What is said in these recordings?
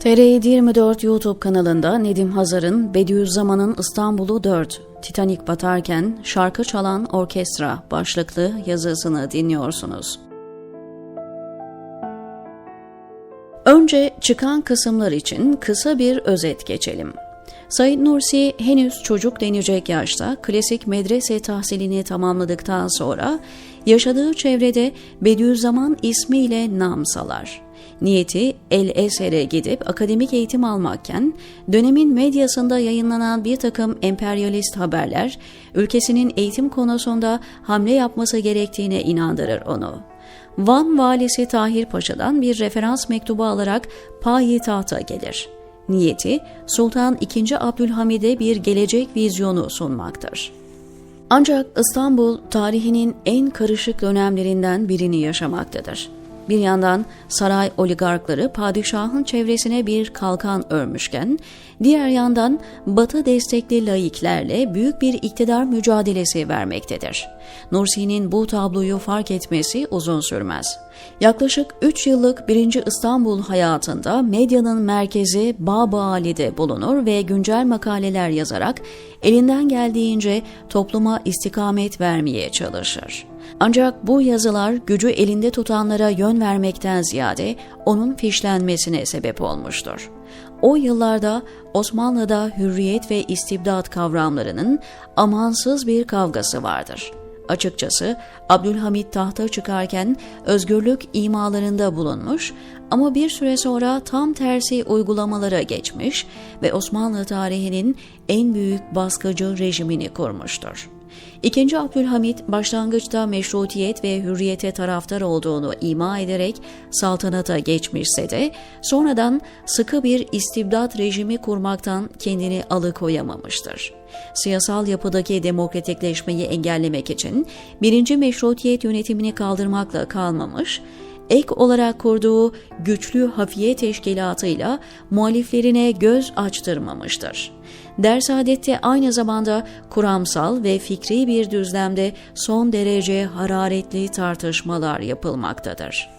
TR24 YouTube kanalında Nedim Hazar'ın Bediüzzaman'ın İstanbul'u 4, Titanik batarken şarkı çalan orkestra başlıklı yazısını dinliyorsunuz. Önce çıkan kısımlar için kısa bir özet geçelim. Said Nursi henüz çocuk denecek yaşta klasik medrese tahsilini tamamladıktan sonra yaşadığı çevrede Bediüzzaman ismiyle nam salar. Niyeti El Eser'e gidip akademik eğitim almakken dönemin medyasında yayınlanan bir takım emperyalist haberler ülkesinin eğitim konusunda hamle yapması gerektiğine inandırır onu. Van valisi Tahir Paşa'dan bir referans mektubu alarak payitahta gelir. Niyeti Sultan II. Abdülhamid'e bir gelecek vizyonu sunmaktır. Ancak İstanbul tarihinin en karışık dönemlerinden birini yaşamaktadır. Bir yandan saray oligarkları padişahın çevresine bir kalkan örmüşken, diğer yandan Batı destekli laiklerle büyük bir iktidar mücadelesi vermektedir. Nursi'nin bu tabloyu fark etmesi uzun sürmez. Yaklaşık 3 yıllık 1. İstanbul hayatında medyanın merkezi Baba Ali'de bulunur ve güncel makaleler yazarak elinden geldiğince topluma istikamet vermeye çalışır. Ancak bu yazılar gücü elinde tutanlara yön vermekten ziyade onun fişlenmesine sebep olmuştur. O yıllarda Osmanlı'da hürriyet ve istibdat kavramlarının amansız bir kavgası vardır. Açıkçası Abdülhamit tahta çıkarken özgürlük imalarında bulunmuş ama bir süre sonra tam tersi uygulamalara geçmiş ve Osmanlı tarihinin en büyük baskıcı rejimini kurmuştur. İkinci Abdülhamit başlangıçta meşrutiyet ve hürriyete taraftar olduğunu ima ederek saltanata geçmişse de sonradan sıkı bir istibdat rejimi kurmaktan kendini alıkoyamamıştır. Siyasal yapıdaki demokratikleşmeyi engellemek için birinci meşrutiyet yönetimini kaldırmakla kalmamış, ek olarak kurduğu güçlü hafiye teşkilatıyla muhaliflerine göz açtırmamıştır. Dersadette aynı zamanda kuramsal ve fikri bir düzlemde son derece hararetli tartışmalar yapılmaktadır.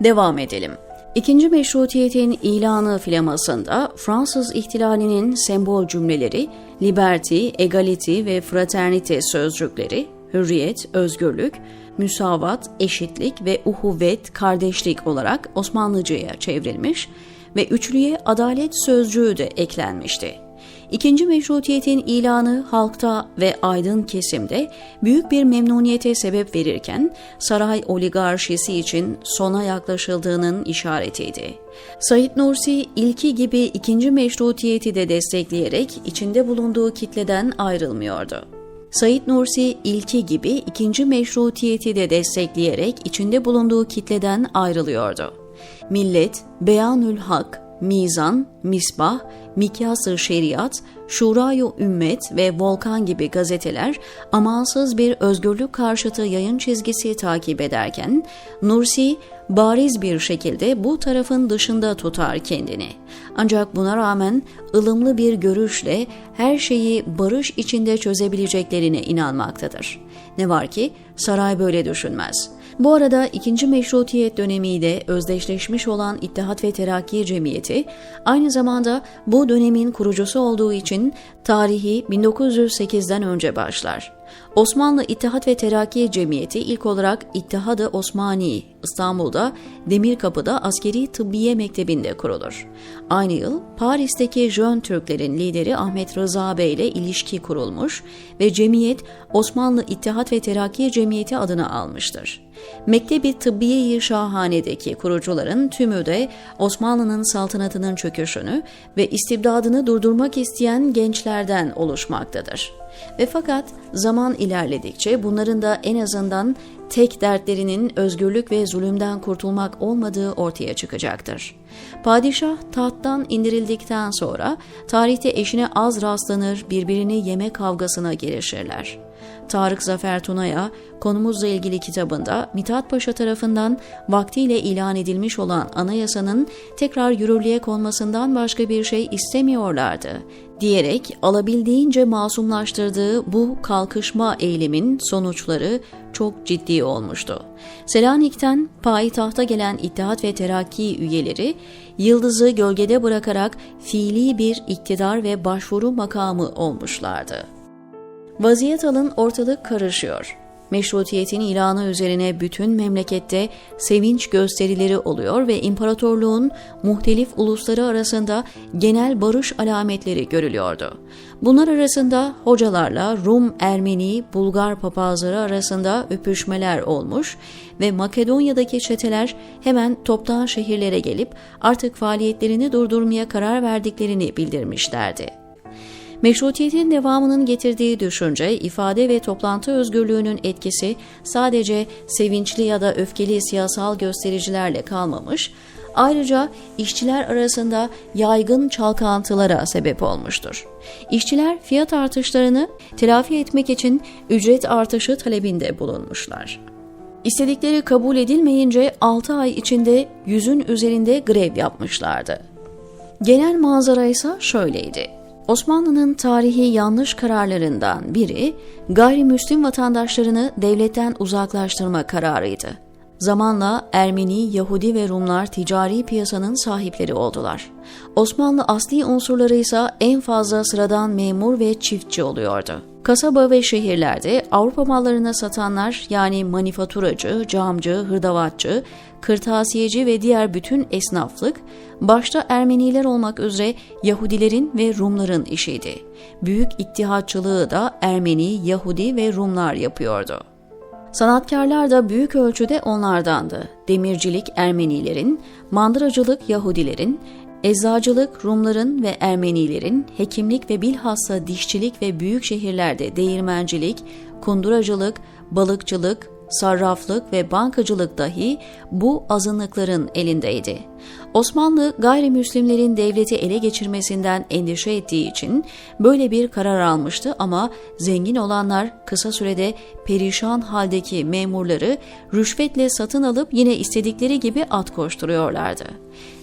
Devam edelim. İkinci meşrutiyetin ilanı flamasında Fransız ihtilalinin sembol cümleleri liberty, egality ve fraternite sözcükleri, hürriyet, özgürlük, müsavat, eşitlik ve uhuvvet, kardeşlik olarak Osmanlıca'ya çevrilmiş ve üçlüye adalet sözcüğü de eklenmişti. İkinci meşrutiyetin ilanı halkta ve aydın kesimde büyük bir memnuniyete sebep verirken saray oligarşisi için sona yaklaşıldığının işaretiydi. Said Nursi ilki gibi ikinci meşrutiyeti de destekleyerek içinde bulunduğu kitleden ayrılmıyordu. Said Nursi ilki gibi ikinci meşrutiyeti de destekleyerek içinde bulunduğu kitleden ayrılıyordu. Millet, Beyanül Hak, Mizan, Misbah, Mikyas-ı Şeriat, Şurayu Ümmet ve Volkan gibi gazeteler amansız bir özgürlük karşıtı yayın çizgisi takip ederken, Nursi bariz bir şekilde bu tarafın dışında tutar kendini. Ancak buna rağmen ılımlı bir görüşle her şeyi barış içinde çözebileceklerine inanmaktadır. Ne var ki saray böyle düşünmez. Bu arada ikinci meşrutiyet dönemiyle özdeşleşmiş olan İttihat ve Terakki Cemiyeti aynı zamanda bu dönemin kurucusu olduğu için tarihi 1908'den önce başlar. Osmanlı İttihat ve Terakki Cemiyeti ilk olarak İttihad-ı Osmani İstanbul'da Demirkapı'da Askeri Tıbbiye Mektebi'nde kurulur. Aynı yıl Paris'teki Jön Türklerin lideri Ahmet Rıza Bey ile ilişki kurulmuş ve cemiyet Osmanlı İttihat ve Terakki Cemiyeti adını almıştır. Mektebi Tıbbiye-i Şahane'deki kurucuların tümü de Osmanlı'nın saltanatının çöküşünü ve istibdadını durdurmak isteyen gençlerden oluşmaktadır. Ve fakat zaman ilerledikçe bunların da en azından tek dertlerinin özgürlük ve zulümden kurtulmak olmadığı ortaya çıkacaktır. Padişah tahttan indirildikten sonra tarihte eşine az rastlanır birbirini yeme kavgasına girişirler. Tarık Zafer Tuna'ya konumuzla ilgili kitabında Mithat Paşa tarafından vaktiyle ilan edilmiş olan anayasanın tekrar yürürlüğe konmasından başka bir şey istemiyorlardı diyerek alabildiğince masumlaştırdığı bu kalkışma eylemin sonuçları çok ciddi olmuştu. Selanik'ten payitahta gelen İttihat ve Terakki üyeleri Yıldız'ı gölgede bırakarak fiili bir iktidar ve başvuru makamı olmuşlardı. Vaziyet alın ortalık karışıyor. Meşrutiyetin ilanı üzerine bütün memlekette sevinç gösterileri oluyor ve imparatorluğun muhtelif ulusları arasında genel barış alametleri görülüyordu. Bunlar arasında hocalarla Rum, Ermeni, Bulgar papazları arasında öpüşmeler olmuş ve Makedonya'daki çeteler hemen toptan şehirlere gelip artık faaliyetlerini durdurmaya karar verdiklerini bildirmişlerdi. Meşrutiyetin devamının getirdiği düşünce, ifade ve toplantı özgürlüğünün etkisi sadece sevinçli ya da öfkeli siyasal göstericilerle kalmamış, ayrıca işçiler arasında yaygın çalkantılara sebep olmuştur. İşçiler fiyat artışlarını telafi etmek için ücret artışı talebinde bulunmuşlar. İstedikleri kabul edilmeyince 6 ay içinde yüzün üzerinde grev yapmışlardı. Genel manzara ise şöyleydi. Osmanlı'nın tarihi yanlış kararlarından biri gayrimüslim vatandaşlarını devletten uzaklaştırma kararıydı. Zamanla Ermeni, Yahudi ve Rumlar ticari piyasanın sahipleri oldular. Osmanlı asli unsurları ise en fazla sıradan memur ve çiftçi oluyordu. Kasaba ve şehirlerde Avrupa mallarını satanlar yani manifaturacı, camcı, hırdavatçı, kırtasiyeci ve diğer bütün esnaflık başta Ermeniler olmak üzere Yahudilerin ve Rumların işiydi. Büyük ittihatçılığı da Ermeni, Yahudi ve Rumlar yapıyordu. Sanatkarlar da büyük ölçüde onlardandı. Demircilik Ermenilerin, mandıracılık Yahudilerin, Eczacılık Rumların ve Ermenilerin, hekimlik ve bilhassa dişçilik ve büyük şehirlerde değirmencilik, kunduracılık, balıkçılık, sarraflık ve bankacılık dahi bu azınlıkların elindeydi. Osmanlı gayrimüslimlerin devleti ele geçirmesinden endişe ettiği için böyle bir karar almıştı ama zengin olanlar kısa sürede perişan haldeki memurları rüşvetle satın alıp yine istedikleri gibi at koşturuyorlardı.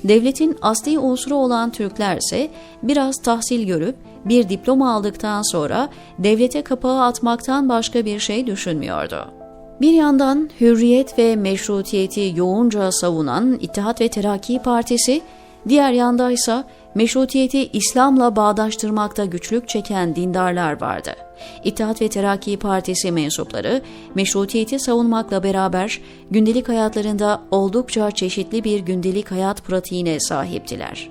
Devletin asli unsuru olan Türkler ise biraz tahsil görüp bir diploma aldıktan sonra devlete kapağı atmaktan başka bir şey düşünmüyordu. Bir yandan hürriyet ve meşrutiyeti yoğunca savunan İttihat ve Terakki Partisi, diğer yanda ise meşrutiyeti İslam'la bağdaştırmakta güçlük çeken dindarlar vardı. İttihat ve Terakki Partisi mensupları meşrutiyeti savunmakla beraber gündelik hayatlarında oldukça çeşitli bir gündelik hayat pratiğine sahiptiler.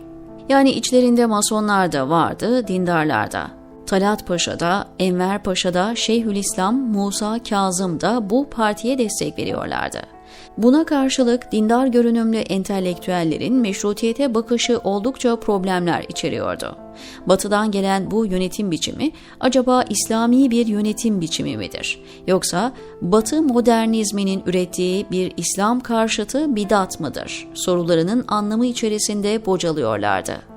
Yani içlerinde masonlar da vardı, dindarlar da. Talat Paşa da, Enver Paşa da, Şeyhülislam Musa Kazım da bu partiye destek veriyorlardı. Buna karşılık dindar görünümlü entelektüellerin meşrutiyete bakışı oldukça problemler içeriyordu. Batıdan gelen bu yönetim biçimi acaba İslami bir yönetim biçimi midir? Yoksa Batı modernizminin ürettiği bir İslam karşıtı bidat mıdır? Sorularının anlamı içerisinde bocalıyorlardı.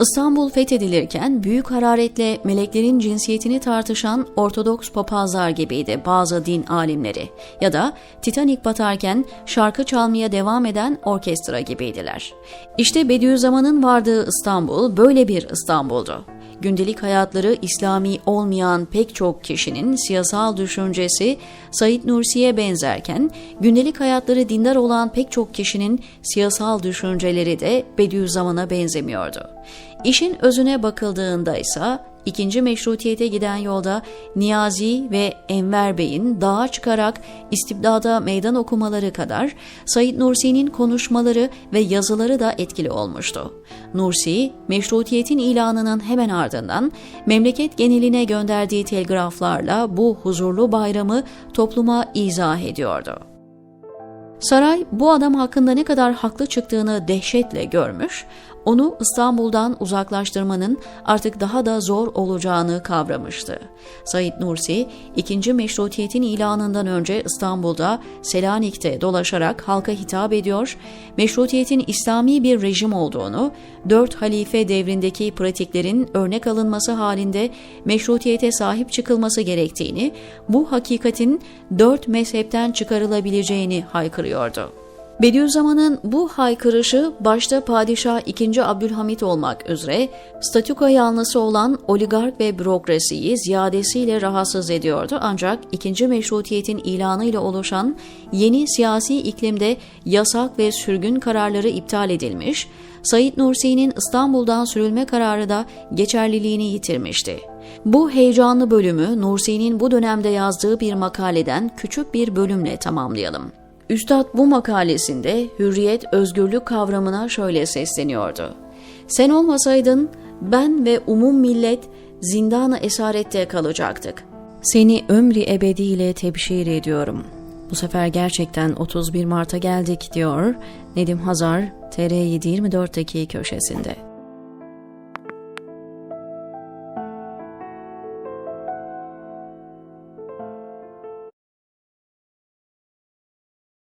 İstanbul fethedilirken büyük hararetle meleklerin cinsiyetini tartışan Ortodoks papazlar gibiydi bazı din alimleri ya da Titanik batarken şarkı çalmaya devam eden orkestra gibiydiler. İşte Bediüzzaman'ın vardığı İstanbul böyle bir İstanbul'du gündelik hayatları İslami olmayan pek çok kişinin siyasal düşüncesi Said Nursi'ye benzerken, gündelik hayatları dindar olan pek çok kişinin siyasal düşünceleri de Bediüzzaman'a benzemiyordu. İşin özüne bakıldığında ise İkinci meşrutiyete giden yolda Niyazi ve Enver Bey'in dağa çıkarak istibdada meydan okumaları kadar Said Nursi'nin konuşmaları ve yazıları da etkili olmuştu. Nursi, meşrutiyetin ilanının hemen ardından memleket geneline gönderdiği telgraflarla bu huzurlu bayramı topluma izah ediyordu. Saray bu adam hakkında ne kadar haklı çıktığını dehşetle görmüş, onu İstanbul'dan uzaklaştırmanın artık daha da zor olacağını kavramıştı. Said Nursi, ikinci meşrutiyetin ilanından önce İstanbul'da Selanik'te dolaşarak halka hitap ediyor, meşrutiyetin İslami bir rejim olduğunu, dört halife devrindeki pratiklerin örnek alınması halinde meşrutiyete sahip çıkılması gerektiğini, bu hakikatin dört mezhepten çıkarılabileceğini haykırıyordu. Bediüzzaman'ın bu haykırışı başta Padişah II. Abdülhamit olmak üzere statüko yanlısı olan oligark ve bürokrasiyi ziyadesiyle rahatsız ediyordu ancak ikinci meşrutiyetin ilanıyla oluşan yeni siyasi iklimde yasak ve sürgün kararları iptal edilmiş, Said Nursi'nin İstanbul'dan sürülme kararı da geçerliliğini yitirmişti. Bu heyecanlı bölümü Nursi'nin bu dönemde yazdığı bir makaleden küçük bir bölümle tamamlayalım. Üstad bu makalesinde hürriyet, özgürlük kavramına şöyle sesleniyordu. Sen olmasaydın ben ve umum millet zindana esarette kalacaktık. Seni ömrü ebediyle tebşir ediyorum. Bu sefer gerçekten 31 Mart'a geldik diyor Nedim Hazar TR724'deki köşesinde.